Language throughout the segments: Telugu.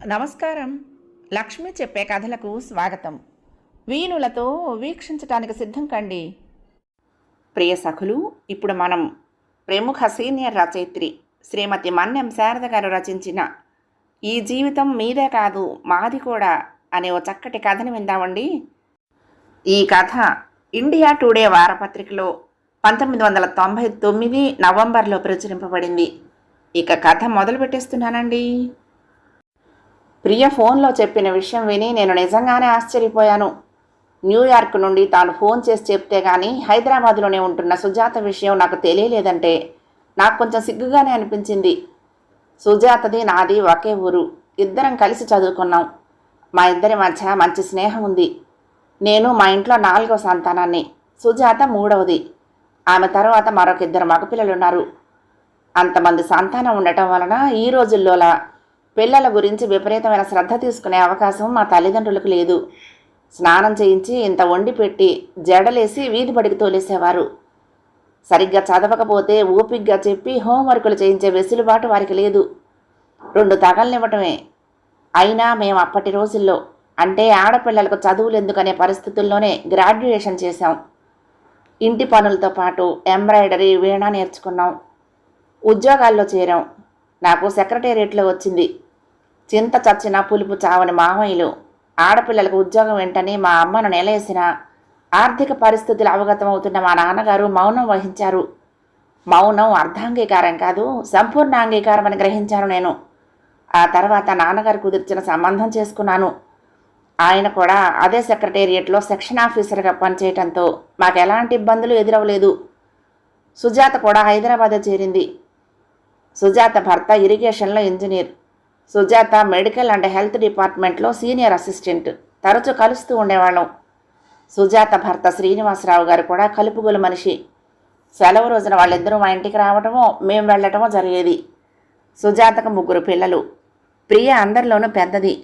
నమస్కారం. లక్ష్మి చెప్పే కథలకు స్వాగతం. వీణులతో వీక్షించటానికి సిద్ధం కండి. ప్రియ సఖులు ఇప్పుడు మనం ప్రముఖ సీనియర్ రచయిత్రి శ్రీమతి మన్నెం శారద గారు రచించిన ఈ జీవితం మీదే కాదు మాది కూడా అనే ఓ చక్కటి కథను విందామండి. ఈ కథ ఇండియా టుడే వారపత్రికలో పంతొమ్మిది వందల తొంభై తొమ్మిది నవంబర్లో ప్రచురింపబడింది. ఇక కథ మొదలు పెట్టేస్తున్నానండి ప్రియ ఫోన్లో చెప్పిన విషయం విని నేను నిజంగానే ఆశ్చర్యపోయాను. న్యూయార్క్ నుండి తాను ఫోన్ చేసి చెప్తే కానీ హైదరాబాద్లోనే ఉంటున్న సుజాత విషయం నాకు తెలియలేదంటే నాకు కొంచెం సిగ్గుగానే అనిపించింది. సుజాతది నాది ఒకే ఊరు. ఇద్దరం కలిసి చదువుకున్నాం. మా ఇద్దరి మధ్య మంచి స్నేహం ఉంది. నేను మా ఇంట్లో నాలుగో సంతానాన్ని. సుజాత మూడవది. ఆమె తర్వాత మరొక ఇద్దరు మగపిల్లలున్నారు. అంతమంది సంతానం ఉండటం వలన ఈ రోజుల్లోలా పిల్లల గురించి విపరీతమైన శ్రద్ధ తీసుకునే అవకాశం మా తల్లిదండ్రులకు లేదు. స్నానం చేయించి ఇంత వండి పెట్టి జడలేసి వీధి బడికి తోలేసేవారు. సరిగ్గా చదవకపోతే ఓపిగ్గా చెప్పి హోంవర్కులు చేయించే వెసులుబాటు వారికి లేదు. రెండు తగలనివ్వటమే. అయినా మేము అప్పటి రోజుల్లో అంటే ఆడపిల్లలకు చదువులు ఎందుకనే పరిస్థితుల్లోనే గ్రాడ్యుయేషన్ చేశాం. ఇంటి పనులతో పాటు ఎంబ్రాయిడరీ వీణ నేర్చుకున్నాం. ఉద్యోగాల్లో చేరాం. నాకు సెక్రటేరియట్లో వచ్చింది. చింత చచ్చిన పులుపు చావని మామయ్యలు ఆడపిల్లలకు ఉద్యోగం వెంటనే మా అమ్మను నిలయేసిన ఆర్థిక పరిస్థితులు అవగతమవుతున్న మా నాన్నగారు మౌనం వహించారు. మౌనం అర్ధాంగీకారం కాదు సంపూర్ణ అంగీకారం అని గ్రహించాను నేను. ఆ తర్వాత నాన్నగారు కుదిర్చిన సంబంధం చేసుకున్నాను. ఆయన కూడా అదే సెక్రటేరియట్లో సెక్షన్ ఆఫీసర్గా పనిచేయటంతో మాకు ఎలాంటి ఇబ్బందులు ఎదురవలేదు సుజాత కూడా హైదరాబాద్ చేరింది. సుజాత భర్త ఇరిగేషన్లో engineer. Sujatha medical and health డిపార్ట్మెంట్లో సీనియర్ అసిస్టెంట్. తరచూ కలుస్తూ ఉండేవాళ్ళం. సుజాత భర్త శ్రీనివాసరావు గారు కూడా కలుపుగోలు మనిషి. సెలవు రోజున వాళ్ళిద్దరూ మా ఇంటికి రావటమో మేము వెళ్ళటమో జరిగేది. సుజాతకు ముగ్గురు పిల్లలు. ప్రియ అందరిలోనూ పెద్దది.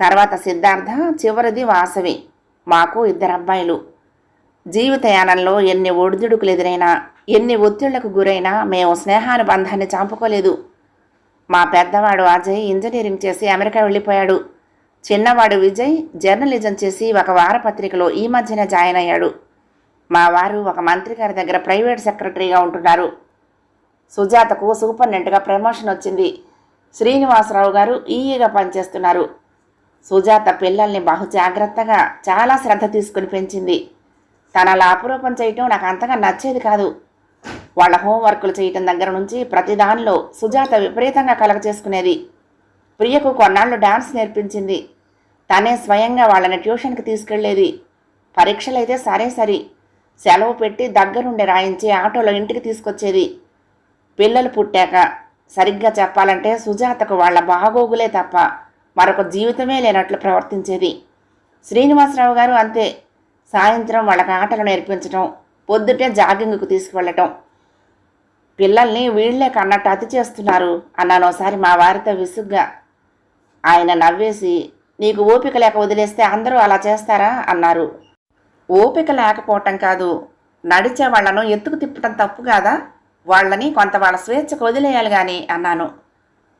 తర్వాత సిద్ధార్థ చివరిది వాసవి. మాకు ఇద్దరు అబ్బాయిలు జీవితయానంలో ఎన్ని ఒడిదుడుకులు ఎదురైనా ఎన్ని ఒత్తిళ్ళకు గురైనా మేము స్నేహానుబంధాన్ని చంపుకోలేదు. మా పెద్దవాడు అజయ్ ఇంజనీరింగ్ చేసి అమెరికా వెళ్ళిపోయాడు. చిన్నవాడు విజయ్ జర్నలిజం చేసి ఒక వారపత్రికలో ఈ మధ్యన జాయిన్ అయ్యాడు. మా వారు ఒక మంత్రి గారి దగ్గర ప్రైవేట్ సెక్రటరీగా ఉంటున్నారు. సుజాతకు సూపర్నెంట్గా ప్రమోషన్ వచ్చింది. శ్రీనివాసరావు గారు ఈఈగా పనిచేస్తున్నారు. సుజాత పిల్లల్ని బహు జాగ్రత్తగా చాలా శ్రద్ధ తీసుకుని పెంచింది. తన అలా అపురూపం చేయటం నాకు అంతగా నచ్చేది కాదు. వాళ్ళ హోంవర్కులు చేయటం దగ్గర నుంచి ప్రతి దానిలో సుజాత విపరీతంగా కలగ చేసుకునేది ప్రియకు కొన్నాళ్ళు డాన్స్ నేర్పించింది. తనే స్వయంగా వాళ్ళని ట్యూషన్కి తీసుకెళ్ళేది పరీక్షలైతే సరే సరి. సెలవు పెట్టి దగ్గరుండి రాయించి ఆటోలో ఇంటికి తీసుకొచ్చేది. పిల్లలు పుట్టాక సరిగ్గా చెప్పాలంటే సుజాతకు వాళ్ళ బాగోగులే తప్ప మరొక జీవితమే లేనట్లు ప్రవర్తించేది. శ్రీనివాసరావు గారు అంతే. సాయంత్రం వాళ్ళకి ఆటలు నేర్పించటం పొద్దుటే జాగింగ్కు తీసుకువెళ్ళటం. పిల్లల్ని వీళ్ళే కన్నట్టు అతి చేస్తున్నారు అన్నాను ఒకసారి మా వారితో విసుగ్గా. ఆయన నవ్వేసి నీకు ఓపిక లేక వదిలేస్తే అందరూ అలా చేస్తారా? అన్నారు. ఓపిక లేకపోవటం కాదు. నడిచే వాళ్ళను ఎత్తుకు తిప్పటం తప్పు కాదా? వాళ్ళని కొంత వాళ్ళ స్వేచ్ఛకు వదిలేయాలి కానీ అన్నాను.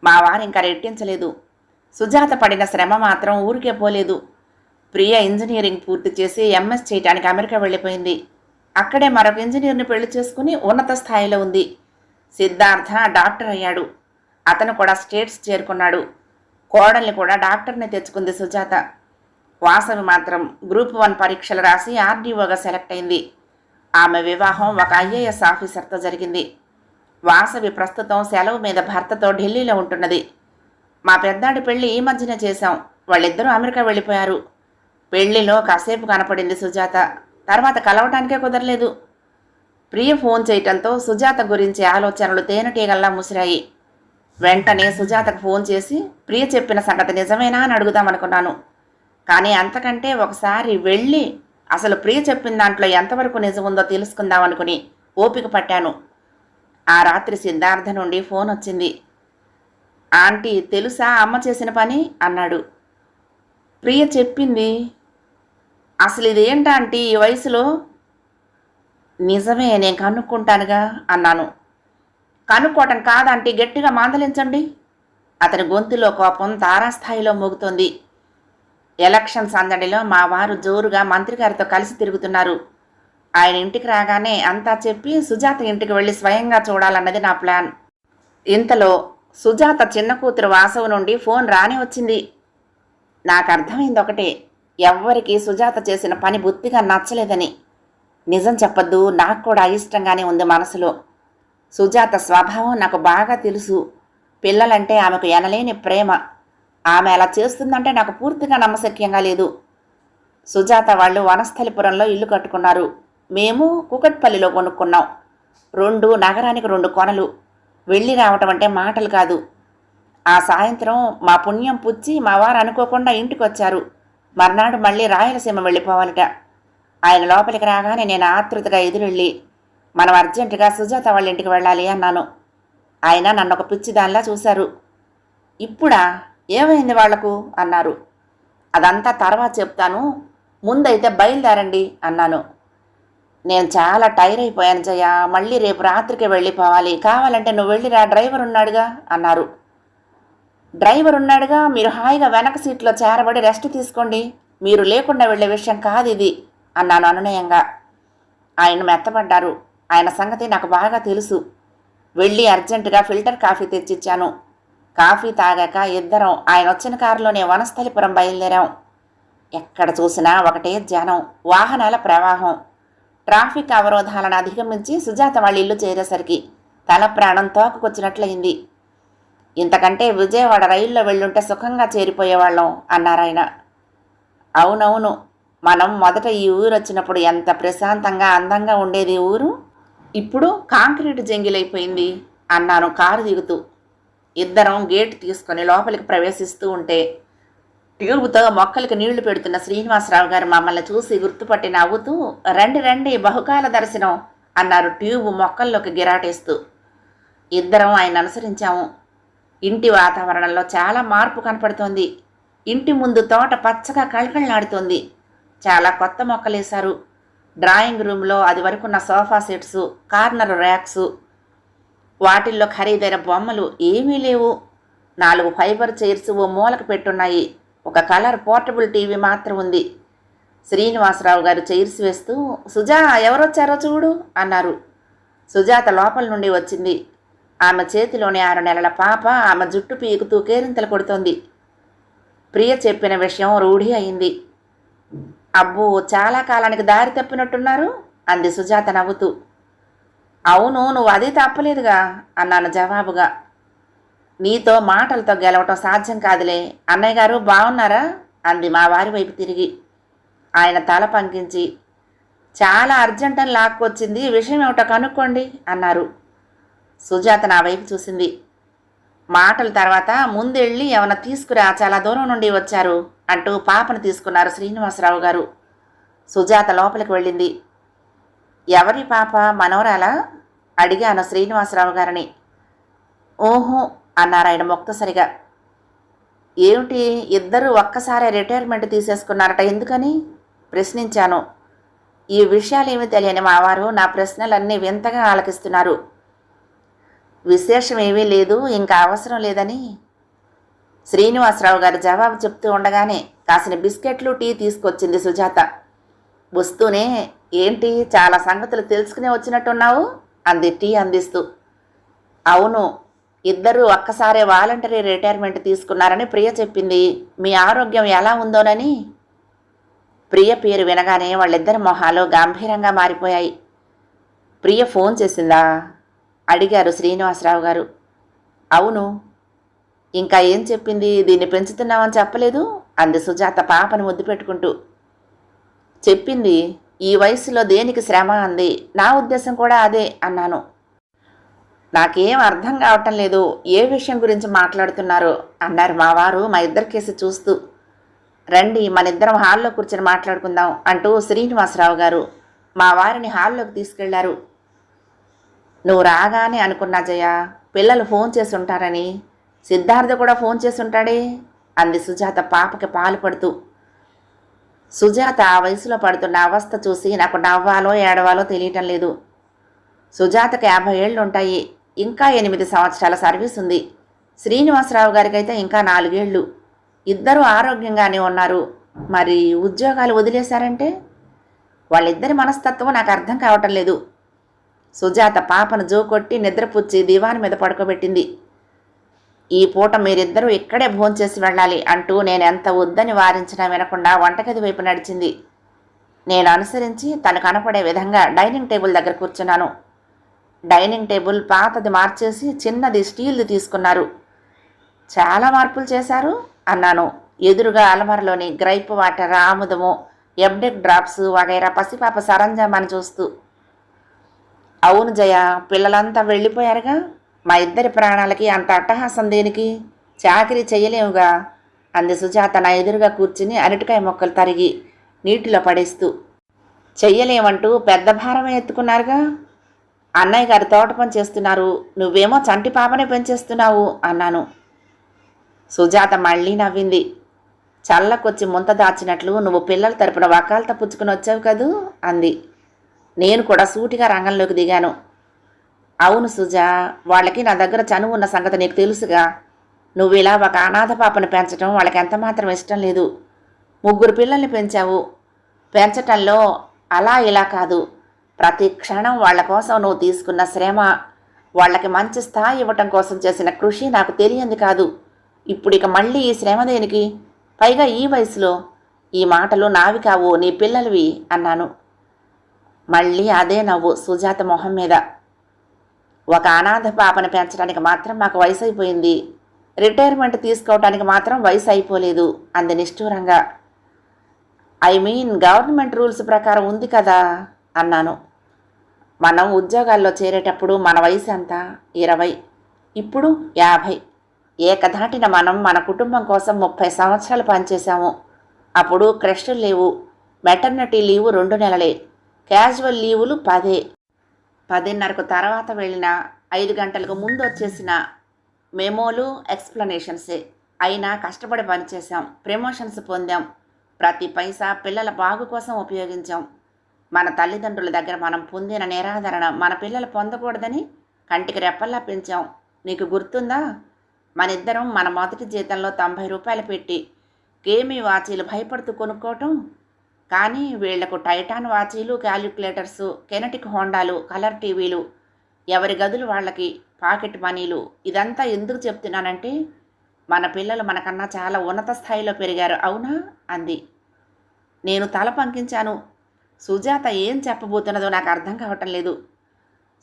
మా వారు ఇంకా రెట్టించలేదు. సుజాత పడిన శ్రమ మాత్రం ఊరికే పోలేదు. ప్రియ ఇంజనీరింగ్ పూర్తి చేసి ఎంఎస్ చేయడానికి అమెరికా వెళ్ళిపోయింది. అక్కడే మరొక ఇంజనీర్ని పెళ్ళి చేసుకుని ఉన్నత స్థాయిలో ఉంది. సిద్ధార్థ డాక్టర్ అయ్యాడు. అతను కూడా స్టేట్స్ చేరుకున్నాడు. కోడల్ని కూడా డాక్టర్ని తెచ్చుకుంది సుజాత. వాసవి మాత్రం గ్రూప్ వన్ పరీక్షలు రాసి ఆర్డీఓగా సెలెక్ట్ అయింది. ఆమె వివాహం ఒక ఐఏఎస్ ఆఫీసర్తో జరిగింది. వాసవి ప్రస్తుతం సెలవు మీద భర్తతో ఢిల్లీలో ఉంటున్నది. మా పెద్దాడి పెళ్ళి ఈ మధ్యన చేశాం. వాళ్ళిద్దరూ అమెరికా వెళ్ళిపోయారు. పెళ్ళిలో కాసేపు కనపడింది సుజాత. తర్వాత కలవటానికే కుదరలేదు. ప్రియ ఫోన్ చేయటంతో సుజాత గురించి ఆలోచనలు తేనెటీగల్లా ముసిరాయి. వెంటనే సుజాతకు ఫోన్ చేసి ప్రియ చెప్పిన సంగతి నిజమేనా? అని అడుగుదామనుకున్నాను కానీ అంతకంటే ఒకసారి వెళ్ళి అసలు ప్రియ చెప్పిన దాంట్లో ఎంతవరకు నిజం ఉందో తెలుసుకుందామనుకుని ఓపిక పట్టాను. ఆ రాత్రి సిద్ధార్థ నుండి ఫోన్ వచ్చింది. ఆంటీ తెలుసా అమ్మ చేసిన పని? అన్నాడు. ప్రియ చెప్పింది అసలు ఇదేంట ఆంటీ ఈ వయసులో? నిజమే నేను కనుక్కుంటానుగా అన్నాను. కనుక్కోవటం కాదంటే గట్టిగా మాందలించండి. అతని గొంతులో కోపం తారాస్థాయిలో మోగుతోంది. ఎలక్షన్ సందడిలో మా వారు జోరుగా మంత్రి గారితో కలిసి తిరుగుతున్నారు. ఆయన ఇంటికి రాగానే అంతా చెప్పి సుజాత ఇంటికి వెళ్ళి స్వయంగా చూడాలన్నది నా ప్లాన్. ఇంతలో సుజాత చిన్న కూతురు వాసవు నుండి ఫోన్ రాని వచ్చింది. నాకు అర్థమైంది ఒకటే ఎవ్వరికి సుజాత చేసిన పని బుత్తిగా నచ్చలేదని. నిజం చెప్పొద్దు నాకు కూడా అయిష్టంగానే ఉంది మనసులో. సుజాత స్వభావం నాకు బాగా తెలుసు. పిల్లలంటే ఆమెకు ఎనలేని ప్రేమ. ఆమె అలా చేస్తుందంటే నాకు పూర్తిగా నమ్మశక్యంగా లేదు. సుజాత వాళ్ళు వనస్థలిపురంలో ఇల్లు కట్టుకున్నారు. మేము కుకట్పల్లిలో కొనుక్కున్నాం. రెండు నగరానికి రెండు కొనలు. వెళ్ళి రావటం అంటే మాటలు కాదు. ఆ సాయంత్రం మా పుణ్యం పుచ్చి మా వారు అనుకోకుండా ఇంటికి వచ్చారు మర్నాడు మళ్ళీ రాయలసీమ వెళ్ళిపోవాలట. ఆయన లోపలికి రాగానే నేను ఆతృతగా ఎదురెళ్ళి మనం అర్జెంటుగా సుజాత వాళ్ళ ఇంటికి వెళ్ళాలి అన్నాను. ఆయన నన్ను ఒక పిచ్చిదానిలా చూశారు. ఇప్పుడా? ఏమైంది వాళ్ళకు? అన్నారు. అదంతా తర్వాత చెప్తాను. ముందైతే బయలుదేరండి అన్నాను. నేను చాలా టైర్ అయిపోయాను జయ. మళ్ళీ రేపు రాత్రికి వెళ్ళిపోవాలి కావాలంటే నువ్వు వెళ్ళిరా డ్రైవర్ ఉన్నాడుగా అన్నారు. డ్రైవర్ ఉన్నాడుగా మీరు హాయిగా వెనక సీట్లో చేరబడి రెస్ట్ తీసుకోండి. మీరు లేకుండా వెళ్ళే విషయం కాదు ఇది అన్నాను అనునయంగా. ఆయన మెత్తపడ్డారు. ఆయన సంగతి నాకు బాగా తెలుసు. వెళ్ళి అర్జెంటుగా ఫిల్టర్ కాఫీ తెచ్చిచ్చాను. కాఫీ తాగాక ఇద్దరం ఆయన వచ్చిన కారులోనే వనస్థలిపురం బయలుదేరాం. ఎక్కడ చూసినా ఒకటే జనం వాహనాల ప్రవాహం. ట్రాఫిక్ అవరోధాలను అధిగమించి సుజాత వాళ్ళ ఇల్లు చేరేసరికి తల ప్రాణం తోకకొచ్చినట్లయింది ఇంతకంటే విజయవాడ రైల్లో వెళ్ళుంటే సుఖంగా చేరిపోయేవాళ్ళం అన్నారాయన అవునవును మనం మొదట ఈ ఊరు వచ్చినప్పుడు ఎంత ప్రశాంతంగా అందంగా ఉండేది ఊరు? ఇప్పుడు కాంక్రీట్ జంగిలైపోయింది అన్నాను కారు దిగుతూ. ఇద్దరం గేట్ తీసుకొని లోపలికి ప్రవేశిస్తూ ఉంటే ట్యూబ్తో మొక్కలకు నీళ్ళు పెడుతున్న శ్రీనివాసరావు గారు మమ్మల్ని చూసి గుర్తుపట్టి నవ్వుతూ రండి రండి బహుకాల దర్శనం అన్నారు ట్యూబ్ మొక్కల్లోకి గిరాటేస్తూ. ఇద్దరం ఆయన అనుసరించాము. ఇంటి వాతావరణంలో చాలా మార్పు కనపడుతోంది. ఇంటి ముందు తోట పచ్చగా కళకళలాడుతోంది. చాలా కొత్త మొక్కలేశారు. డ్రాయింగ్ రూమ్లో అది వరకున్న సోఫా సెట్స్ కార్నర్ ర్యాక్స్. వాటిల్లో ఖరీదైన బొమ్మలు ఏమీ లేవు. నాలుగు ఫైబర్ చైర్స్ ఓ మూలకు పెట్టున్నాయి. ఒక కలర్ పోర్టబుల్ టీవీ మాత్రం ఉంది. శ్రీనివాసరావు గారు చైర్స్ వేస్తూ సుజా ఎవరొచ్చారో చూడు అన్నారు. సుజాత లోపల నుండి వచ్చింది. ఆమె చేతిలోని ఆరు నెలల పాప ఆమె జుట్టు పీకుతూ కేరింతలు కొడుతోంది. ప్రియ చెప్పిన విషయం రూఢి అయింది. అబ్బో చాలా కాలానికి దారి తప్పినట్టున్నారు అంది సుజాత నవ్వుతూ. అవును నువ్వు అది తప్పలేదుగా అన్నాను జవాబుగా. నీతో మాటలతో గెలవటం సాధ్యం కాదులే. అన్నయ్య గారు బాగున్నారా అంది మా వారి వైపు తిరిగి. ఆయన తల పంకించి చాలా అర్జెంట్ అని లాక్కొచ్చింది విషయం ఏమిటో కనుక్కోండి అన్నారు. సుజాత నా వైపు చూసింది. మాటల తర్వాత ముందెళ్ళి ఏమైనా తీసుకురా చాలా దూరం నుండి వచ్చారు అంటూ పాపను తీసుకున్నారు శ్రీనివాసరావు గారు. సుజాత లోపలికి వెళ్ళింది. ఎవరి పాప మనవరాలా? అడిగాను శ్రీనివాసరావు గారిని. ఓహో అన్నారు ఆయన మొక్తసరిగా. ఏమిటి ఇద్దరు ఒక్కసారే రిటైర్మెంట్ తీసేసుకున్నారట? ఎందుకని? ప్రశ్నించాను. ఈ విషయాలేమీ తెలియని మావారు నా ప్రశ్నలన్నీ వింతగా ఆలకిస్తున్నారు. విశేషం ఏమీ లేదు ఇంకా అవసరం లేదని. శ్రీనివాసరావు గారు జవాబు చెప్తూ ఉండగానే కాసిన బిస్కెట్లు టీ తీసుకొచ్చింది సుజాత. వస్తూనే ఏంటి చాలా సంగతులు తెలుసుకునే వచ్చినట్టున్నావు? అంది టీ అందిస్తూ. అవును ఇద్దరు ఒక్కసారే వాలంటరీ రిటైర్మెంట్ తీసుకున్నారని ప్రియ చెప్పింది. మీ ఆరోగ్యం ఎలా ఉందోనని? ప్రియ పేరు వినగానే వాళ్ళిద్దరి మొహాలు గంభీరంగా మారిపోయాయి. ప్రియ ఫోన్ చేసిందా? అడిగారు శ్రీనివాసరావు గారు. అవును. ఇంకా ఏం చెప్పింది? దీన్ని పెంచుతున్నామని చెప్పలేదు? అంది సుజాత పాపను ముద్దు పెట్టుకుంటూ. చెప్పింది ఈ వయసులో దేనికి శ్రమ అంది? నా ఉద్దేశం కూడా అదే అన్నాను. నాకేం అర్థం కావటం లేదు. ఏ విషయం గురించి మాట్లాడుతున్నారు? అన్నారు మా వారు మా ఇద్దరి కేసు చూస్తూ. రండి మన ఇద్దరం హాల్లో కూర్చొని మాట్లాడుకుందాం అంటూ శ్రీనివాసరావు గారు మా వారిని హాల్లోకి తీసుకెళ్ళారు. నువ్వు రాగానే అనుకున్నా జయ పిల్లలు ఫోన్ చేసి ఉంటారని. సిద్ధార్థ కూడా ఫోన్ చేసి ఉంటాడే? అంది సుజాత పాపకి పాలు పడుతూ. సుజాత ఆ వయసులో పడుతున్న అవస్థ చూసి నాకు నవ్వాలో ఏడవాలో తెలియటం లేదు. సుజాతకు యాభై ఏళ్ళు ఉంటాయి. ఇంకా ఎనిమిది సంవత్సరాల సర్వీస్ ఉంది. శ్రీనివాసరావు గారికైతే ఇంకా నాలుగేళ్ళు. ఇద్దరూ ఆరోగ్యంగానే ఉన్నారు. మరి ఉద్యోగాలు వదిలేశారంటే? వాళ్ళిద్దరి మనస్తత్వం నాకు అర్థం కావటం లేదు. సుజాత పాపను జోకొట్టి నిద్రపుచ్చి దివాన్ మీద పడుకోబెట్టింది. ఈ పూట మీరిద్దరూ ఇక్కడే భోంచేసి వెళ్ళాలి అంటూ నేను ఎంత వద్దని వారించినా వినకుండా వంటగది వైపు నడిచింది. నేను అనుసరించి తను కనపడే విధంగా డైనింగ్ టేబుల్ దగ్గర కూర్చున్నాను. డైనింగ్ టేబుల్ పాతది మార్చేసి చిన్నది స్టీల్ది తీసుకున్నారు. చాలా మార్పులు చేశారు అన్నాను. ఎదురుగా అలమరలోని గ్రైప్ వాటర్ ఆముదము ఎబ్డెక్ డ్రాప్స్ వగైరా పసిపాప సరంజామాని చూస్తూ అవును జయ పిల్లలంతా వెళ్ళిపోయారుగా? మా ఇద్దరి ప్రాణాలకి అంత అట్టహాసం దేనికి? చాకరీ చేయలేముగా? అంది సుజాత నా ఎదురుగా కూర్చుని అరటికాయ మొక్కలు తరిగి నీటిలో పడేస్తూ చెయ్యలేమంటూ పెద్ద భారమే ఎత్తుకున్నారుగా? అన్నయ్య గారు తోట పని చేస్తున్నారు. నువ్వేమో చంటి పాపనే పెంచేస్తున్నావు అన్నాను. సుజాత మళ్ళీ నవ్వింది. చల్లకొచ్చి ముంత దాచినట్లు నువ్వు పిల్లల తరపున వకాలత పుచ్చుకుని వచ్చావు కదూ? అంది. నేను కూడా సూటిగా రంగంలోకి దిగాను. అవును సుజా వాళ్ళకి నా దగ్గర చనువు ఉన్న సంగతి నీకు తెలుసుగా. నువ్వు ఇలా ఒక అనాథ పాపను పెంచడం వాళ్ళకి ఎంత మాత్రం ఇష్టం లేదు. ముగ్గురు పిల్లల్ని పెంచావు. పెంచటంలో అలా ఇలా కాదు. ప్రతి క్షణం వాళ్ళ కోసం నువ్వు తీసుకున్న శ్రమ వాళ్ళకి మంచి స్థాయి ఇవ్వటం కోసం చేసిన కృషి నాకు తెలియంది కాదు. ఇప్పుడు ఇక మళ్ళీ ఈ శ్రమ దేనికి? పైగా ఈ వయసులో ఈ మాటలు నావి కావు నీ పిల్లలవి అన్నాను. మళ్ళీ అదే నవ్వు సుజాత మొహం మీద. ఒక అనాథ పాపను పెంచడానికి మాత్రం మాకు వయసు అయిపోయింది. రిటైర్మెంట్ తీసుకోవడానికి మాత్రం వయసు అయిపోలేదు అంది నిష్ఠూరంగా. ఐ మీన్ గవర్నమెంట్ రూల్స్ ప్రకారం ఉంది కదా అన్నాను. మనం ఉద్యోగాల్లో చేరేటప్పుడు మన వయసు ఎంత? ఇరవై. ఇప్పుడు యాభై. ఏకధాటిన మనం మన కుటుంబం కోసం ముప్పై సంవత్సరాలు పనిచేశాము. అప్పుడు క్రెష్లు లేవు. మెటర్నిటీ లీవు రెండు నెలలే. క్యాజువల్ లీవులు పదే. పదిన్నరకు తర్వాత వెళ్ళిన ఐదు గంటలకు ముందు వచ్చేసిన మెమోలు ఎక్స్ప్లెనేషన్సే. అయినా కష్టపడి పనిచేశాం. ప్రమోషన్స్ పొందాం. ప్రతి పైసా పిల్లల బాగు కోసం ఉపయోగించాం. మన తల్లిదండ్రుల దగ్గర మనం పొందిన నిరాదరణ మన పిల్లలు పొందకూడదని కంటికి రెప్పల్లా పెంచాం. నీకు గుర్తుందా? మన ఇద్దరం మన మొదటి జీతంలో తొంభై రూపాయలు పెట్టి గేమీ వాచీలు భయపడుతూ కొనుక్కోవటం. కానీ వీళ్ళకు టైటాన్ వాచీలు క్యాలిక్యులేటర్స్ కెనటిక్ హోండాలు కలర్ టీవీలు ఎవరి గదులు వాళ్ళకి పాకెట్ మనీలు ఇదంతా ఎందుకు చెప్తున్నానంటే మన పిల్లలు మనకన్నా చాలా ఉన్నత స్థాయిలో పెరిగారు అవునా? అంది. నేను తల పంకించాను. సుజాత ఏం చెప్పబోతున్నదో నాకు అర్థం కావటం లేదు.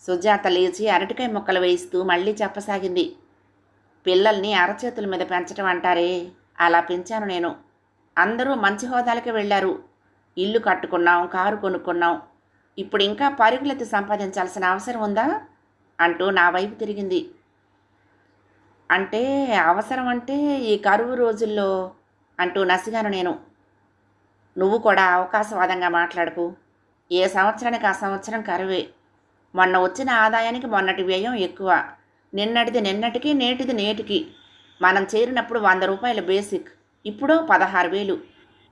సుజాత లేచి అరటికాయ మొక్కలు వేయిస్తూ మళ్ళీ చెప్పసాగింది. పిల్లల్ని అరచేతుల మీద పెంచడం అంటారే? అలా పెంచాను నేను. అందరూ మంచి హోదాలకి వెళ్ళారు. ఇల్లు కట్టుకున్నాం కారు కొనుక్కున్నాం. ఇప్పుడు ఇంకా పరుగులెత్తి సంపాదించాల్సిన అవసరం ఉందా? అంటూ నా వైపు తిరిగింది. అంటే అవసరం అంటే ఈ కరువు రోజుల్లో అంటూ నసిగాను నేను. నువ్వు కూడా అవకాశవాదంగా మాట్లాడకు. ఏ సంవత్సరానికి ఆ సంవత్సరం కరువే. మొన్న వచ్చిన ఆదాయానికి మొన్నటి వ్యయం ఎక్కువ. నిన్నటిది నిన్నటికి నేటిది నేటికి. మనం చేరినప్పుడు వంద రూపాయల బేసిక్. ఇప్పుడు పదహారు వేలు.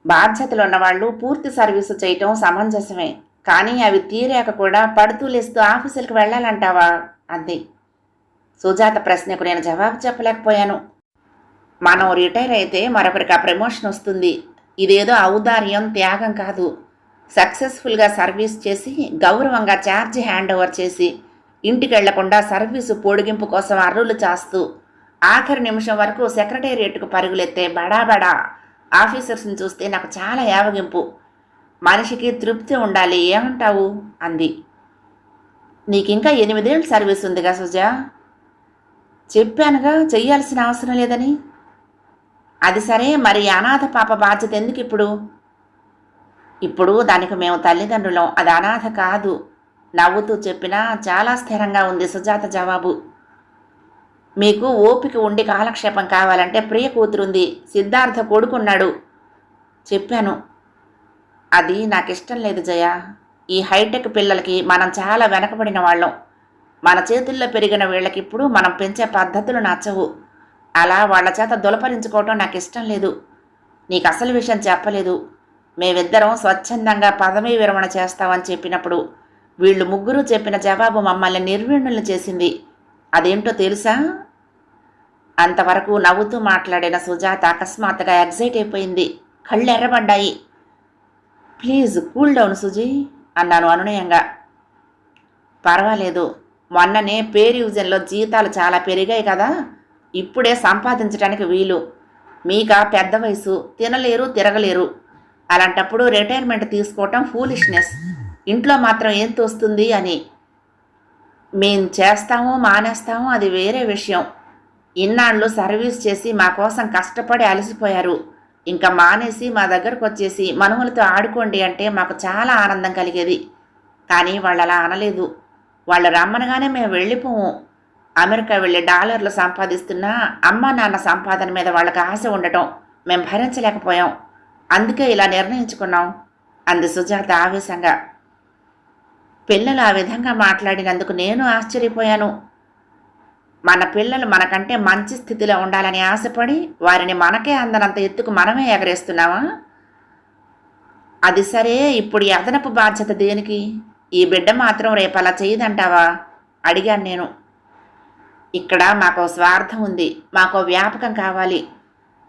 బాధ్యతలు ఉన్నవాళ్ళు పూర్తి సర్వీసు చేయటం సమంజసమే. కానీ అవి తీరాక కూడా పడుతూ లేస్తూ ఆఫీసులకు వెళ్ళాలంటావా? అంది. సుజాత ప్రశ్నకు నేను జవాబు చెప్పలేకపోయాను. మనం రిటైర్ అయితే మరొకరికి ఆ ప్రమోషన్ వస్తుంది. ఇదేదో ఔదార్యం త్యాగం కాదు. సక్సెస్ఫుల్గా సర్వీస్ చేసి గౌరవంగా ఛార్జ్ హ్యాండ్ ఓవర్ చేసి ఇంటికి వెళ్ళకుండా సర్వీసు పొడిగింపు కోసం అర్రులు చాస్తూ ఆఖరి నిమిషం వరకు సెక్రటేరియట్కు పరుగులెత్తే బడా బడా ఆఫీసర్స్ని చూస్తే నాకు చాలా యావగింపు. మనిషికి తృప్తి ఉండాలి ఏమంటావు? అంది. నీకింకా ఎనిమిదేళ్ళు సర్వీస్ ఉందిగా సుజా. చెప్పానుగా చెయ్యాల్సిన అవసరం లేదని. అది సరే మరి అనాథ పాప బాధ్యత ఎందుకు ఇప్పుడు? ఇప్పుడు దానికి మేము తల్లిదండ్రులం. అది అనాథ కాదు. నవ్వుతూ చెప్పినా చాలా స్థిరంగా ఉంది సుజాత జవాబు. మీకు ఓపిక ఉండి కాలక్షేపం కావాలంటే ప్రియ కూతురుంది. సిద్ధార్థ కొడుకున్నాడు. చెప్పాను. అది నాకు ఇష్టం లేదు జయ. ఈ హైటెక్ పిల్లలకి మనం చాలా వెనకబడిన వాళ్ళం. మన చేతుల్లో పెరిగిన వీళ్ళకి ఇప్పుడు మనం పెంచే పద్ధతులు నచ్చవు. అలా వాళ్ళ చేత దులపరించుకోవటం నాకు ఇష్టం లేదు. నీకు అసలు విషయం చెప్పలేదు. మేమిద్దరం స్వచ్ఛందంగా పదవీ విరమణ చేస్తామని చెప్పినప్పుడు వీళ్ళు ముగ్గురు చెప్పిన జవాబు మమ్మల్ని నిర్వీణులు చేసింది. అదేంటో తెలుసా? అంతవరకు నవ్వుతూ మాట్లాడిన సుజాత అకస్మాత్తుగా ఎగ్జైట్ అయిపోయింది. కళ్ళు ఎర్రబడ్డాయి ప్లీజ్ కూల్ డౌన్ సుజీ అన్నాను అనునయంగా. పర్వాలేదు. మొన్ననే పే రివిజన్లో జీతాలు చాలా పెరిగాయి కదా. ఇప్పుడే సంపాదించడానికి వీలు. మీక పెద్ద వయసు తినలేరు తిరగలేరు. అలాంటప్పుడు రిటైర్మెంట్ తీసుకోవటం ఫూలిష్నెస్. ఇంట్లో మాత్రం ఏం తోస్తుంది అని. మేం చేస్తాము మానేస్తాము అది వేరే విషయం. ఇన్నాళ్ళు సర్వీస్ చేసి మా కోసం కష్టపడి అలసిపోయారు. ఇంకా మానేసి మా దగ్గరకు వచ్చేసి మనుమలతో ఆడుకోండి అంటే మాకు చాలా ఆనందం కలిగేది. కానీ వాళ్ళు అలా అనలేదు. వాళ్ళు రమ్మనగానే మేము వెళ్ళిపోము. అమెరికా వెళ్ళి డాలర్లు సంపాదిస్తున్నా అమ్మా నాన్న సంపాదన మీద వాళ్ళకి ఆశ ఉండటం మేము భరించలేకపోయాం. అందుకే ఇలా నిర్ణయించుకున్నాం. అంది సుజాత ఆవేశంగా. పిల్లలు ఆ విధంగా మాట్లాడినందుకు నేను ఆశ్చర్యపోయాను. మన పిల్లలు మనకంటే మంచి స్థితిలో ఉండాలని ఆశపడి వారిని మనకే అందనంత ఎత్తుకు మనమే ఎగరేస్తున్నావా? అది సరే ఇప్పుడు అదనపు బాధ్యత దేనికి? ఈ బిడ్డ మాత్రం రేపు అలా చేయదంటావా? అడిగాను నేను. ఇక్కడ మాకు స్వార్థం ఉంది. మాకు వ్యాపకం కావాలి.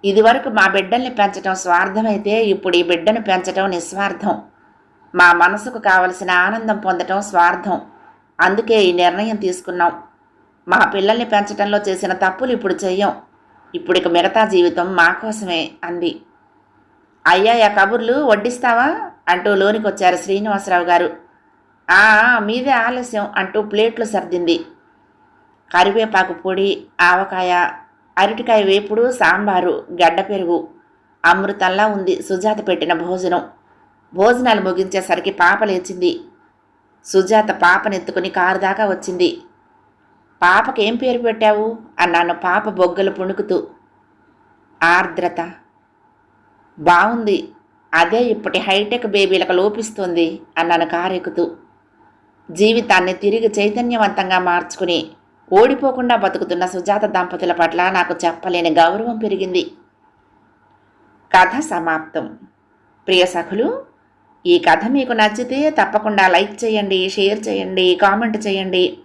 ఇదివరకు మా బిడ్డల్ని పెంచడం స్వార్థమైతే ఇప్పుడు ఈ బిడ్డను పెంచడం నిస్వార్థం. మా మనసుకు కావలసిన ఆనందం పొందటం స్వార్థం. అందుకే ఈ నిర్ణయం తీసుకున్నాం. మా పిల్లల్ని పెంచడంలో చేసిన తప్పులు ఇప్పుడు చెయ్యం. ఇప్పుడు ఇక మిగతా జీవితం మా కోసమే అంది. అయ్యా కబుర్లు వడ్డిస్తావా? అంటూ లోనికి వచ్చారు శ్రీనివాసరావు గారు. ఆ మీదే ఆలస్యం అంటూ ప్లేట్లు సర్దింది. కరివేపాకు పొడి ఆవకాయ అరటికాయ వేపుడు సాంబారు గడ్డ పెరుగు అమృతంలా ఉంది. సుజాత పెట్టిన భోజనం. భోజనాలు ముగించేసరికి పాప లేచింది. సుజాత పాపనెత్తుకుని కారు దాకా వచ్చింది. పాపకేం పేరు పెట్టావు? అన్నాను పాప బొగ్గలు పుణుకుతూ. ఆర్ద్రత. బాగుంది అదే ఇప్పటి హైటెక్ బేబీలకు లోపిస్తుంది అన్నాను కారెక్కుతూ. జీవితాన్ని తిరిగి చైతన్యవంతంగా మార్చుకుని ఓడిపోకుండా బతుకుతున్న సుజాత దంపతుల పట్ల నాకు చెప్పలేని గౌరవం పెరిగింది. కథ సమాప్తం. ప్రియ సఖులు ఈ కథ మీకు నచ్చితే తప్పకుండా లైక్ చేయండి షేర్ చేయండి కామెంట్ చేయండి.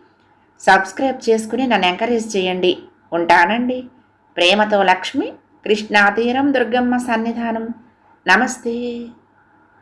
సబ్స్క్రైబ్ చేసుకుని నన్ను ఎంకరేజ్ చేయండి. ఉంటానండి. ప్రేమతో లక్ష్మి కృష్ణాతీరం దుర్గమ్మ సన్నిధానం. నమస్తే.